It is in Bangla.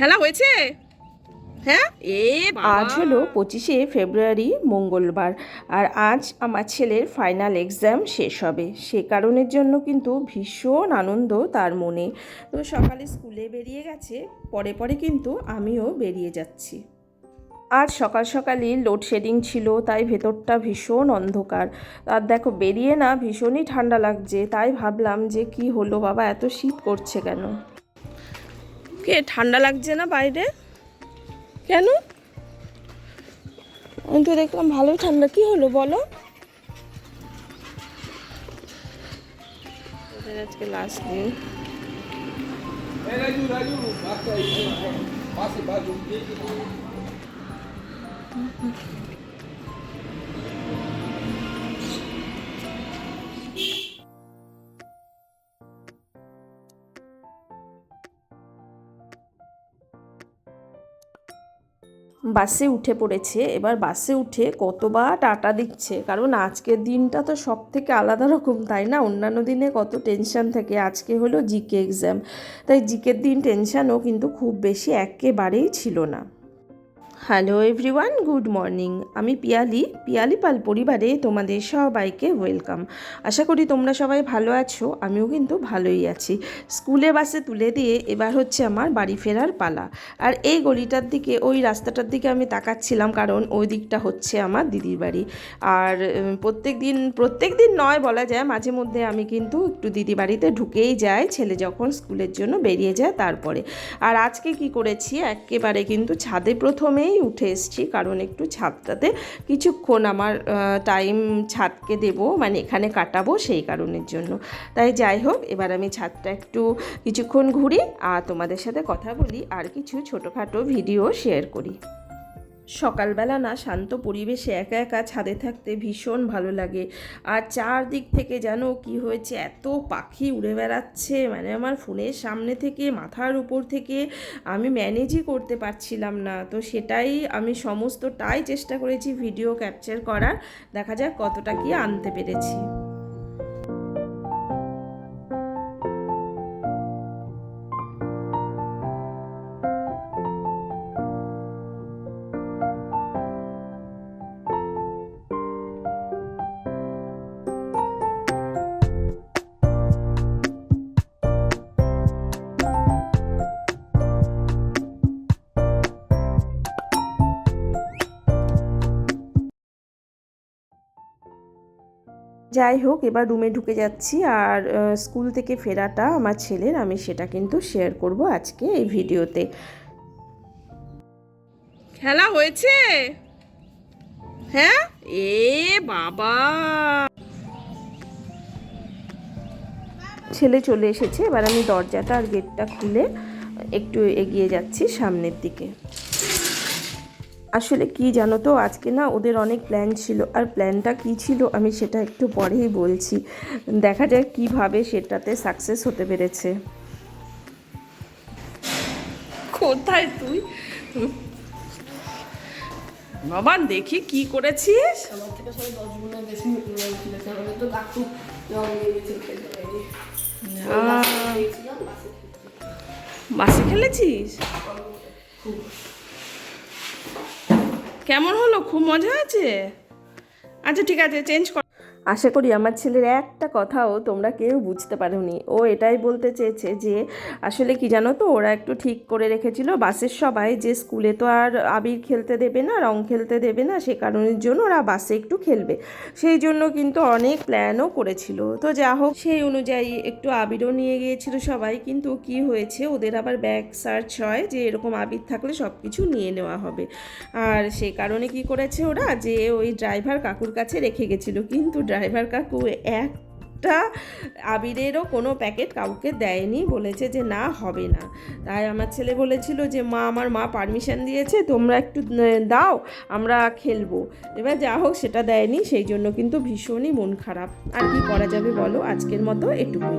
খেলা হয়েছে? হ্যাঁ? এ আজ হলো পঁচিশে ফেব্রুয়ারি, মঙ্গলবার। আর আজ আমার ছেলের ফাইনাল এক্সাম শেষ হবে। সে কারণের জন্য কিন্তু ভীষণ আনন্দ তার মনে। তো সকালে স্কুলে বেরিয়ে গেছে। পরে পরে কিন্তু আমিও বেরিয়ে যাচ্ছি। আজ সকাল সকালই লোডশেডিং ছিল, তাই ভেতরটা ভীষণ অন্ধকার। আর দেখো, বেরিয়ে না ভীষণই ঠান্ডা লাগছে। তাই ভাবলাম যে কি হলো, বাবা এত শীত করছে কেন? কে, ঠান্ডা লাগছে না বাইরে? কেন? আমি তো দেখলাম ভালোই ঠান্ডা। কি হলো বলো? আজকে লাস্ট দিন। বাসে উঠে পড়েছে। এবার বাসে উঠে কতবার টাটা দিচ্ছে? কারণ আজকের দিনটা তো সব থেকে আলাদা রকম, তাই না? অন্যান্য দিনে কত টেনশান থাকে। আজকে হলো জিকে এক্সাম তাই জিকের দিন টেনশানও কিন্তু খুব বেশি একেবারেই ছিল না। Hello everyone, good morning. আমি পিয়ালি পিয়ালি পাল পরিবারে তোমাদের সবাইকে ওয়েলকাম। আশা করি তোমরা সবাই ভালো আছো, আমিও কিন্তু ভালোই আছি। স্কুলে বাসে তুলে দিয়ে এবার হচ্ছে আমার বাড়ি ফেরার পালা। আর এই গলিটার দিকে, ওই রাস্তাটার দিকে আমি তাকাচ্ছিলাম কারণ ওই দিকটা হচ্ছে আমার দিদির বাড়ি। আর প্রত্যেক দিন প্রত্যেক দিন নয় বলা যায়, মাঝে মধ্যে আমি কিন্তু একটু দিদি বাড়িতে ঢুকেই যাই, ছেলে যখন স্কুলের জন্য বেরিয়ে যায় তারপরে। আর আজকে কি করেছি, একেবারে কিন্তু ছাদে প্রথমেই উঠে এসেছি, কারণ একটু ছাদটাতে কিছুক্ষণ আমার টাইম ছাদকে দেব মানে এখানে কাটাবো সেই কারণের জন্য। তাই যাই হোক, এবার আমি ছাদটা একটু কিছুক্ষণ ঘুরি, আর তোমাদের সাথে কথা বলি, আর কিছু ছোটোখাটো ভিডিও শেয়ার করি। সকালবেলা না শান্ত পরিবেশে একা একা ছাদে থাকতে ভীষণ ভালো লাগে। আর চারদিক থেকে যেন কি হয়েছে, এত পাখি উড়ে বেড়াচ্ছে মানে আমার ফোনের সামনে থেকে, মাথার উপর থেকে আমি ম্যানেজই করতে পারছিলাম না। তো সেটাই আমি সমস্তটাই চেষ্টা করেছি ভিডিও ক্যাপচার করার। দেখা যাক কতটা কি আনতে পেরেছি। যাই হোক, এবার রুমে ঢুকে যাচ্ছি আর স্কুল থেকে ফেরাটা আমার ছেলের, আমি সেটা কিন্তু শেয়ার করব আজকে এই ভিডিওতে। খেলা হয়েছে? হ্যাঁ? এ বাবা! ছেলে চলে এসেছে, এবার আমি দরজাটা আর গেটটা খুলে একটু এগিয়ে যাচ্ছি সামনের দিকে। আসলে কি জানো তো? আজকে না ওদের অনেক প্ল্যান ছিল। আর প্ল্যানটা কি ছিল আমি সেটা একটু পরেই বলছি। দেখা যাক কীভাবে সেটাতে সাকসেস হতে পেরেছে। কোথায় তুই? বাবা দেখি কি করেছিস? বাসে খেলেছিস? কেমন হলো? খুব মজা আছে? আচ্ছা ঠিক আছে চেঞ্জ কর। আশা করি আমার ছেলের একটা কথাও তোমরা কেউ বুঝতে পারোনি। ও এটাই বলতে চেয়েছে যে, আসলে কি জানো তো, ওরা একটু ঠিক করে রেখেছিল। বাসের সবাই যে স্কুলে তো আর আবির খেলতে দেবে না, রং খেলতে দেবে না, সে কারণের জন্য ওরা বাসে একটু খেলবে। সেই জন্য কিন্তু অনেক প্ল্যানও করেছিল। তো যা হোক, সেই অনুযায়ী একটু আবিরও নিয়ে গিয়েছিল সবাই। কিন্তু কি হয়েছে, ওদের আবার ব্যাগ সার্চ হয় যে, এরকম আবির থাকলে সব কিছু নিয়ে নেওয়া হবে। আর সে কারণে কি করেছে ওরা, যে ওই ড্রাইভার কাকুর কাছে রেখে গেছিল। কিন্তু ড্রাইভার কাকু একটা আবিরেরও কোনো প্যাকেট কাউকে দেয়নি, বলেছে যে না, হবে না। তাই আমার ছেলে বলেছিল যে, মা, আমার মা পারমিশন দিয়েছে, তোমরা একটু দাও, আমরা খেলব। এবার যা হোক, সেটা দেয়নি, সেই জন্য কিন্তু ভীষণই মন খারাপ। আর কি করা যাবে বলো? আজকের মতো এটুকুই।